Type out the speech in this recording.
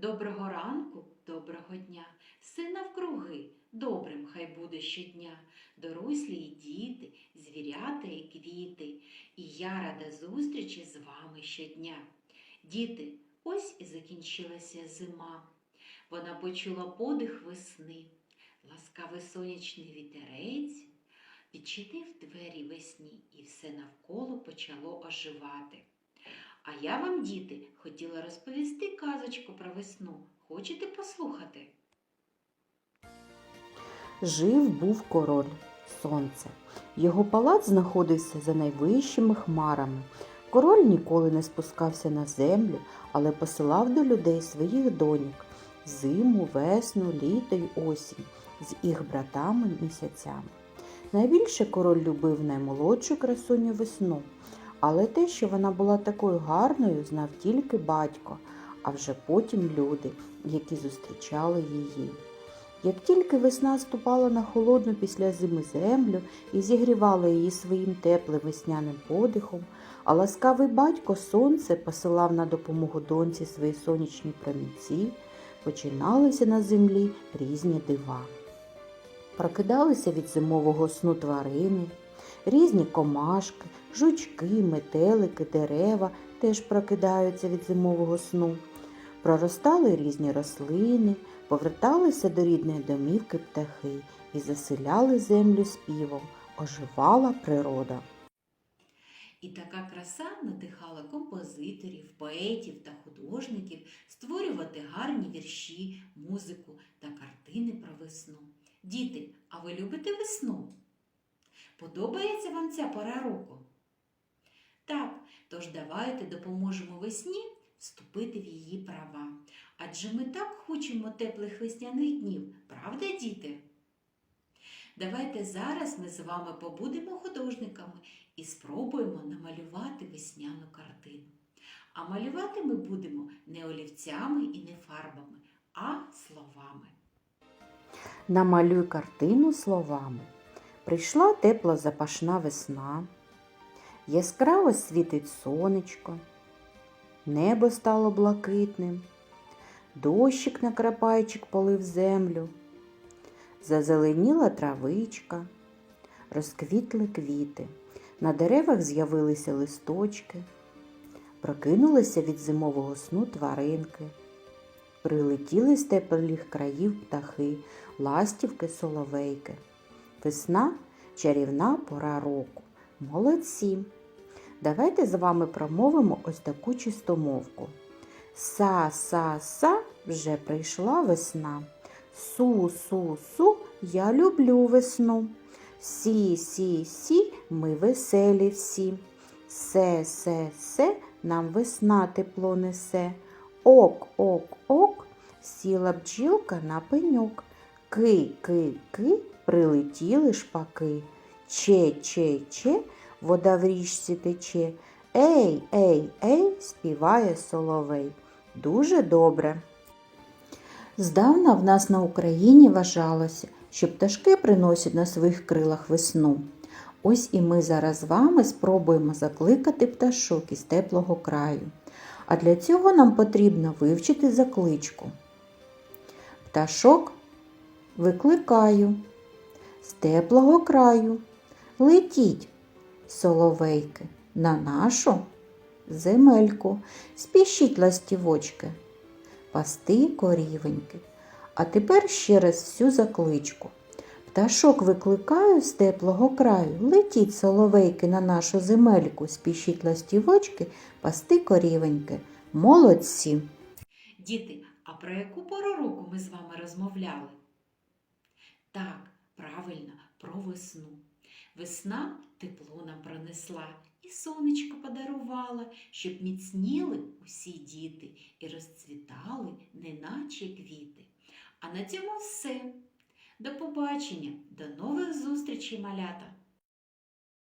Доброго ранку, доброго дня, все навкруги, добрим хай буде щодня, дорослі і діти, звірята і квіти, і я рада зустрічі з вами щодня. Діти, ось і закінчилася зима. Вона почула подих весни, ласкавий сонячний вітерець, відчинив двері весні, і все навколо почало оживати. А я вам, діти, хотіла розповісти казочку про весну. Хочете послухати? Жив був король сонце. Його палац знаходився за найвищими хмарами. Король ніколи не спускався на землю, але посилав до людей своїх доньок зиму, весну, літо й осінь з їх братами місяцями. Найбільше король любив наймолодшу красуню весну, але те, що вона була такою гарною, знав тільки батько, а вже потім люди, які зустрічали її. Як тільки весна ступала на холодну після зими землю і зігрівала її своїм теплим весняним подихом, а ласкавий батько сонце посилав на допомогу доньці свої сонячні промінці, починалися на землі різні дива. Прокидалися від зимового сну тварини, різні комашки, жучки, метелики, дерева теж прокидаються від зимового сну. Проростали різні рослини, поверталися до рідної домівки птахи і заселяли землю співом, оживала природа. І така краса надихала композиторів, поетів та художників створювати гарні вірші, музику та картини про весну. Діти, а ви любите весну? Подобається вам ця пора року? Так, тож давайте допоможемо весні вступити в її права. Адже ми так хочемо теплих весняних днів, правда, діти? Давайте зараз ми з вами побудемо художниками і спробуємо намалювати весняну картину. А малювати ми будемо не олівцями і не фарбами, а словами. Намалюй картину словами. Прийшла тепла запашна весна, яскраво світить сонечко, небо стало блакитним, дощик на крапайчик полив землю, зазеленіла травичка, розквітли квіти, на деревах з'явилися листочки, прокинулися від зимового сну тваринки, прилетіли з теплих країв птахи, ластівки, соловейки. Весна чарівна пора року. Молодці! Давайте з вами промовимо ось таку чистомовку. Са-са-са вже прийшла весна. Су-су-су, я люблю весну. Сі-сі-сі, ми веселі всі. Се-се-се, нам весна тепло несе. Ок-ок-ок, сіла бджілка на пеньок. Ки-ки-ки, прилетіли шпаки. Че-че-че, вода в річці тече. Ей, ей, ей, співає соловей. Дуже добре. Здавна в нас на Україні вважалося, що пташки приносять на своїх крилах весну. Ось і ми зараз з вами спробуємо закликати пташок із теплого краю. А для цього нам потрібно вивчити закличку. Пташок викликаю з теплого краю. Летіть, соловейки, на нашу земельку, спішіть ластівочки, пасти корівеньки. А тепер ще раз всю закличку. Пташок викликаю з теплого краю, летіть, соловейки, на нашу земельку, спішіть ластівочки, пасти корівеньки. Молодці! Діти, а про яку пору року ми з вами розмовляли? Так, правильно, про весну. Весна тепло нам принесла і сонечко подарувала, щоб міцніли усі діти і розцвітали, неначе квіти. А на цьому все. До побачення, до нових зустрічей, малята!